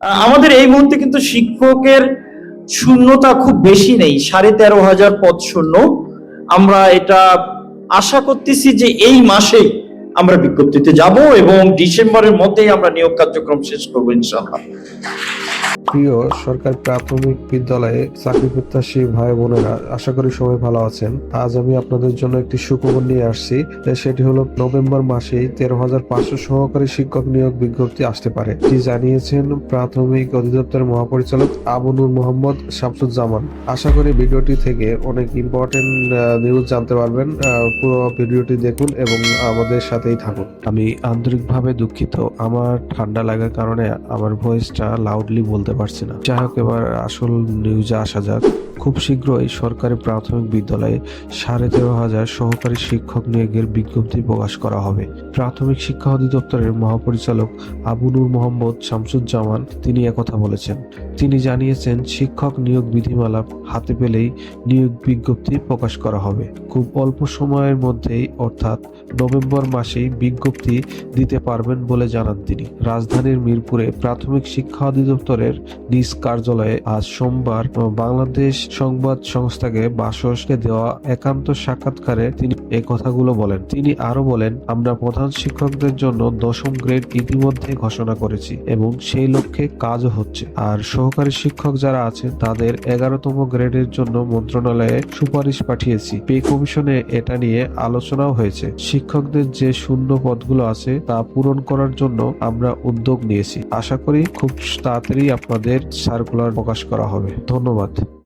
আমাদের এই মুহূর্তে কিন্তু শিক্ষকের শূন্যতা খুব বেশি নেই, সাড়ে তেরো হাজার পদ শূন্য। আমরা এটা আশা করতেছি যে এই মাসেই আমরা বিজ্ঞপ্তিতে যাব এবং ডিসেম্বরের মধ্যেই আমরা নিয়োগ কার্যক্রম শেষ করব ইনশাআল্লাহ। প্রিয় সরকারি প্রাথমিক বিদ্যালয়ে চাকরি প্রত্যাশী ভাই বোনেরা, আশা করি সবাই ভালো আছেন। আজ আমি আপনাদের জন্য একটি সুখবর নিয়ে আসছি সেটি হলো নভেম্বর মাসেই তেরো হাজার পাঁচশো সহকারী শিক্ষক নিয়োগ বিজ্ঞপ্তি আসতে পারে। এটি জানিয়েছেন প্রাথমিক অধিদপ্তরের মহাপরিচালক আবনুর মোহাম্মদ শামসুজ্জামান। আশা করি ভিডিওটি থেকে অনেক ইম্পর্টেন্ট নিউজ জানতে পারবেন। পুরো ভিডিওটি দেখুন এবং আমাদের সাথেই থাকুন। আমি আন্তরিকভাবে দুঃখিত। আমার ঠান্ডা লাগার কারণে আমার ভয়েসটা লাউডলি বলতে পারছি না। যাই হোক, এবার আসল নিউজে আসা যাক। খুব শীঘ্রই সরকারি প্রাথমিক বিদ্যালয়ে সাড়ে তেরো হাজার সহকারী শিক্ষক নিয়োগের বিজ্ঞপ্তি প্রকাশ করা হবে। প্রাথমিক শিক্ষা অধিদপ্তরের মহাপরিচালক আবু আবুনুর মোহাম্মদ শামসুজ্জামান তিনি একথা বলেছেন। তিনি জানিয়েছেন, শিক্ষক নিয়োগ বিধিমালা হাতে পেলেই নিয়োগ বিজ্ঞপ্তি প্রকাশ করা হবে। খুব অল্প সময়ের মধ্যেই, অর্থাৎ নভেম্বর মাসেই বিজ্ঞপ্তি দিতে পারবেন বলে জানান তিনি। রাজধানীর মিরপুরে প্রাথমিক শিক্ষা অধিদপ্তরের নিজ কার্যালয়ে আজ সোমবার বাংলাদেশ সংবাদ সংস্থাকে বাসসকে দেওয়া একান্ত সাক্ষাৎকারে তিনি এই কথাগুলো বলেন। তিনি আরও বলেন, আমরা প্রধান শিক্ষকদের জন্য দশম গ্রেড ইতিমধ্যে ঘোষণা করেছি এবং সেই লক্ষ্যে কাজও হচ্ছে। আর সহকারী শিক্ষক যারা আছেন, তাদের এগারোতম গ্রেডের জন্য মন্ত্রণালয়ে সুপারিশ পাঠিয়েছি। পে কমিশনে এটা নিয়ে আলোচনাও হয়েছে। শিক্ষকদের যে শূন্য পদগুলো আছে তা পূরণ করার জন্য আমরা উদ্যোগ নিয়েছি। আশা করি খুব তাড়াতাড়ি আপনাদের সার্কুলার প্রকাশ করা হবে। ধন্যবাদ।